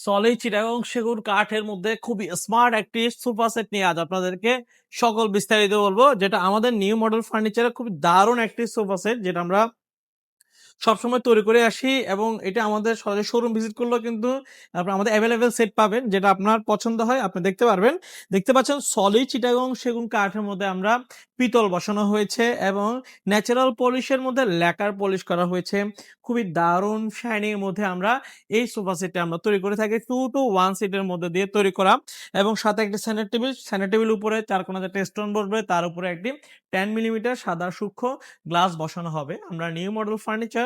Solid Chittagong সেগুন কাঠের মধ্যে খুবই স্মার্ট একটি সোফা সেট নিয়ে আজ আপনাদেরকে সকল বিস্তারিত বলব, যেটা আমাদের নিউ মডেল ফার্নিচারের খুবই দারুণ একটি সোফা সেট যেটা আমরা সবসময় তৈরি করে আসি এবং এটা আমাদের সরাসরি শোরুম ভিজিট করলেও কিন্তু আপনার আমাদের অ্যাভেলেবেল সেট পাবেন, যেটা আপনার পছন্দ হয়, আপনি দেখতে পারবেন। দেখতে পাচ্ছেন সলিড চিটাগং সেগুন কাঠের মধ্যে আমরা পিতল বসানো হয়েছে এবং ন্যাচারাল পলিশের মধ্যে ল্যাকার পলিশ করা হয়েছে। খুবই দারুণ শাইনিং এর মধ্যে আমরা এই সোফা সেটটা আমরা তৈরি করে থাকি টু টু ওয়ান সিটের মধ্যে দিয়ে তৈরি করা এবং সাথে একটি স্যান্ডার টেবিল স্যান্ডার টেবিল উপরে চার কোনো একটা স্টোন বসবে, তার উপরে একটি টেন মিলিমিটার সাদা সূক্ষ্ম গ্লাস বসানো হবে। আমরা নিউ মডেল ফার্নিচার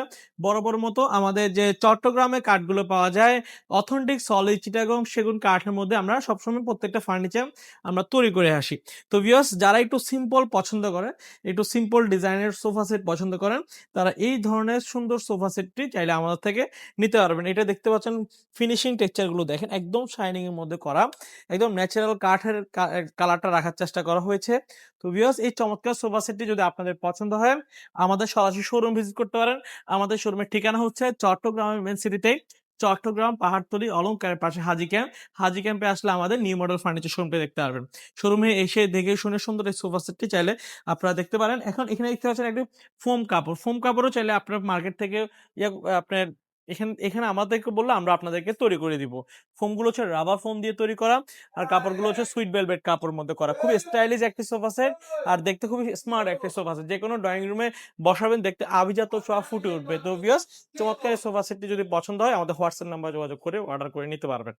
বড় বড় মতো আমাদের যে চট্টগ্রামে কাঠগুলো পাওয়া যায় অথেন্টিক সলিড চিটাগং সেগুন কাঠের মধ্যে আমরা সবসময় প্রত্যেকটা ফার্নিচার আমরা তৈরি করে আসি। তো ভিউয়ার্স যারা একটু সিম্পল পছন্দ করে একটু সিম্পল ডিজাইনের সোফা সেট পছন্দ করেন, তারা এই ধরনের সুন্দর সোফা সেটটি চাইলে আমাদের থেকে নিতে পারবেন। এটা দেখতে পাচ্ছেন ফিনিশিং টেক্সচারগুলো দেখেন, একদম শাইনিং এর মধ্যে করা, একদম ন্যাচারাল কাঠের কালারটা রাখার চেষ্টা করা হয়েছে। তো ভিউয়ার্স এই চমৎকার সোফা সেটটি যদি আপনাদের পছন্দ হয়, আমাদের সরাসরি শোরুম ভিজিট করতে পারেন। আমাদের শোরুমের ঠিকানা হচ্ছে চট্টগ্রামের মেন সিটিতে। চট্টগ্রাম, পাহাড়তলি অলঙ্কারের পাশে হাজি ক্যাম্প। হাজি ক্যাম্পে আসলে আমাদের নিউ মডেল ফার্নিচার শোরুমটা দেখতে পারবেন। শোরুমে এসে দেখে শুনে সুন্দর এই সোফা সেটটি চাইলে আপনারা দেখতে পারেন। এখন এখানে দেখতে পাচ্ছেন একটি ফোম কাপড়। ফোম কাপড়ও চাইলে আপনার মার্কেট থেকে আপনার এখানে এখানে আমাদেরকে বলল, আমরা আপনাদেরকে তৈরি করে দিব। ফোমগুলো হচ্ছে রাবার ফোম দিয়ে তৈরি করা আর কাপড়গুলো হচ্ছে সুইট ভেলভেট কাপড় মধ্যে করা। খুব স্টাইলিশ একটি সোফা সেট আর দেখতে খুবই স্মার্ট একটি সোফা সেট যে কোনো ড্রয়িং রুমে বসাবেন, দেখতে আভিজাত সোফা ফুটে উঠবে। তো ভিউয়ার্স চমৎকার সোফা সেটটি যদি পছন্দ হয়, আমাদের হোয়াটসঅ্যাপ নাম্বার যোগাযোগ করে অর্ডার করে নিতে পারবেন।